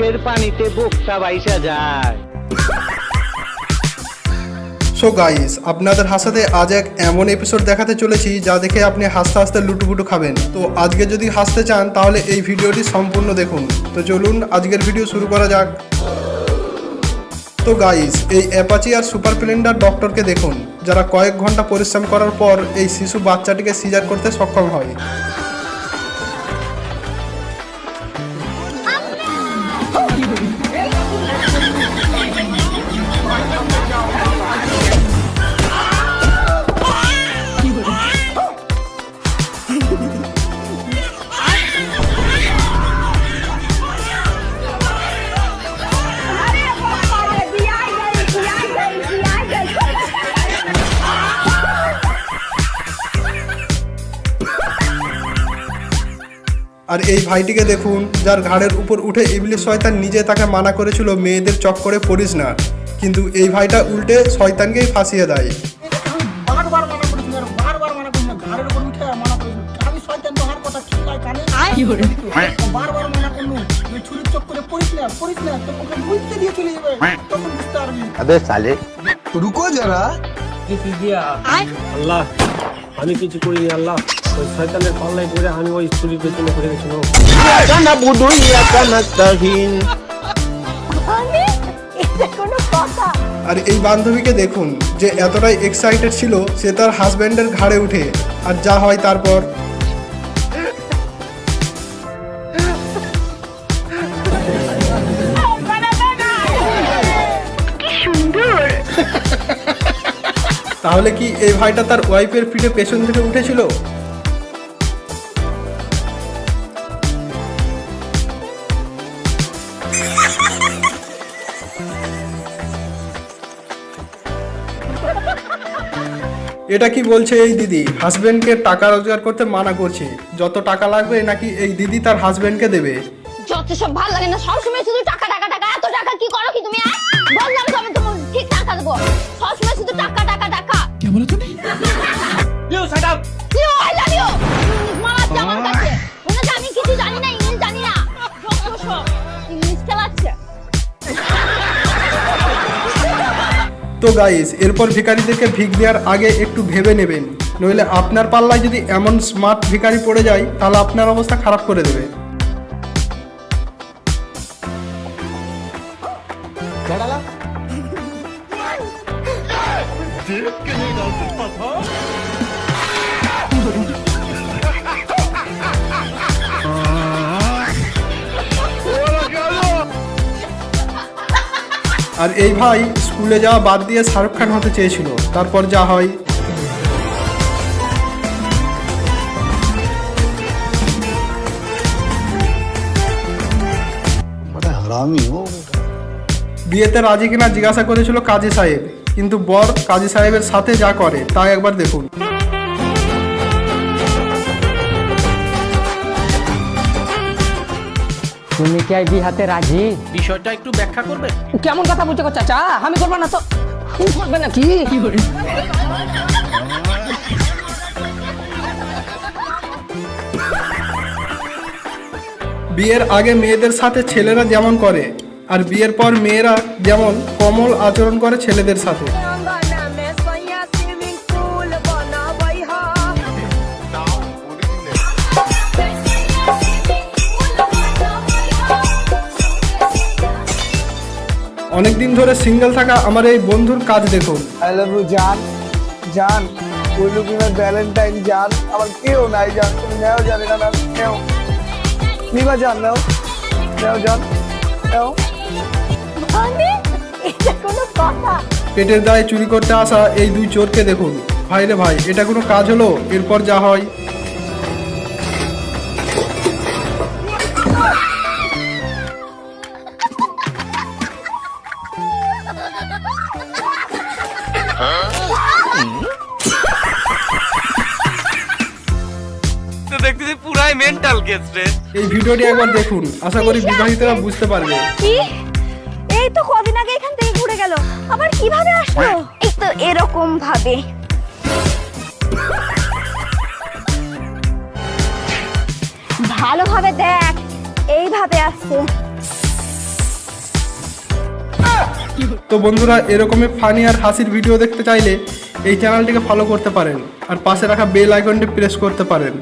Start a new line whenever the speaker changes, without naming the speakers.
চোখের পানিতে বোকটা বাইসা যায়।
সো গাইস আপনাদের হাসাতে আজ এক এমন এপিসোড দেখাতে চলেছি যা দেখে আপনি হাসতে হাসতে লুটুপুটু খাবেন। তো আজকে যদি হাসতে চান, তাহলে এই ভিডিওটি সম্পূর্ণ দেখুন। তো চলুন, আজকের ভিডিও শুরু করা যাক। তো গাইস এই অ্যাপাচি আর সুপার প্লেন্ডার ডক্টরকে দেখুন, যারা কয়েক ঘণ্টা পরিশ্রম করার পর এই শিশু বাচ্চাটিকে সিজার করতে সক্ষম হয়। আর এই ভাইটিকে দেখুন যার ঘাড়ের উপর উঠে ইবলি শয়তান নিজে তাকে মানা করেছিল মেয়েদের চক্করে পড়িস না। কিন্তু এই ভাইটা উল্টে শয়তানকেই ফাঁসিয়ে দেয়।
রুকো আল্লাহ আমি কিছু করিনি আল্লাহ। ওই শয়তানের পাল্লাই পড়ে আমি ওই ছুরির পেছনে পড়ে গেছিলাম
কানা বুধু কানাস্তাহিন
আমি এটা কোনো কথা।
আর এই বান্ধবীকে দেখুন যে এতটাই এক্সাইটেড ছিল সে তার হাজব্যান্ডের ঘাড়ে উঠে আর যা হয় তারপর। তাহলে কি এই ভাইটা তার ওয়াইফের পিঠে পেছন থেকে উঠেছিল? এটা কি বলছে এই দিদি? হাজবেন্ডকে টাকা রোজগার করতে মানা করছে। যত টাকা লাগবে নাকি এই দিদি তার হাজবেন্ডকে দেবে?
যত সব ভালো লাগে না সবসময় শুধু টাকা টাকা টাকা। এত টাকা কি করো কি তুমি, আহ? তো
গাইস এরপর ভিখারিদেরকে ভিক দেওয়ার আগে একটু ভেবে নেবেন। নইলে আপনার পাল্লায় যদি এমন স্মার্ট ভিখারি পড়ে যায় তাহলে আপনার অবস্থা খারাপ করে দেবে। আর এই ভাই স্কুলে যাওয়া বাদ দিয়ে শাহরুখ খান হতে চেয়েছিল। তারপর যা হয়।
মানে
বিয়েতে রাজি কিনা জিজ্ঞাসা করেছিল কাজী সাহেব। কিন্তু বর কাজী সাহেবের সাথে যা করে তা একবার দেখুন।
তুমি কি এই বিহাতে রাজি?
বিষয়টা একটু ব্যাখ্যা করবে?
কেমন কথা বলছো গো চাচা? আমি করব না তো। তুমি করবে নাকি
বিয়ের আগে মেয়েদের সাথে ছেলেরা যেমন করে আর বিয়ের পর মেয়েরা যেমন কমল আচরণ করে ছেলেদের সাথে। অনেকদিন ধরে সিঙ্গেল থাকা আমার এই বন্ধুর কাজ দেখুন।
আই লাভ ইউ জান। জান উইল ইউ গিভ ভ্যালেন্টাইন জান। আমার কেউ নাই জান। তুমি নেও জানি না নাও নিবা জান নাও। নেও জান। নেও।
মানে এটা কোনো কথা?
পেটের দায়ে চুরি করতে আসা এই দুই চোরকে দেখুন। ভাই রে ভাই এটা কোনো কাজ হলো? এরপর যা হয়।
তো দেখতেছি পুরাই মেন্টাল কেস রে।
এই ভিডিওটি একবার দেখুন আশা করি বিবাহিতরা বুঝতে পারবে।
কি? এই তো কদিন আগে এখান থেকে ঘুরে গেল আবার কীভাবে আসলো? এই তো এরকম ভাবে। ভালোভাবে দেখ এইভাবে আসছে।
তো বন্ধুরা এরকমই ফানি আর হাসির ভিডিও দেখতে চাইলে এই চ্যানেলটিকে ফলো করতে পারেন আর পাশে রাখা বেল আইকনটি প্রেস করতে পারেন।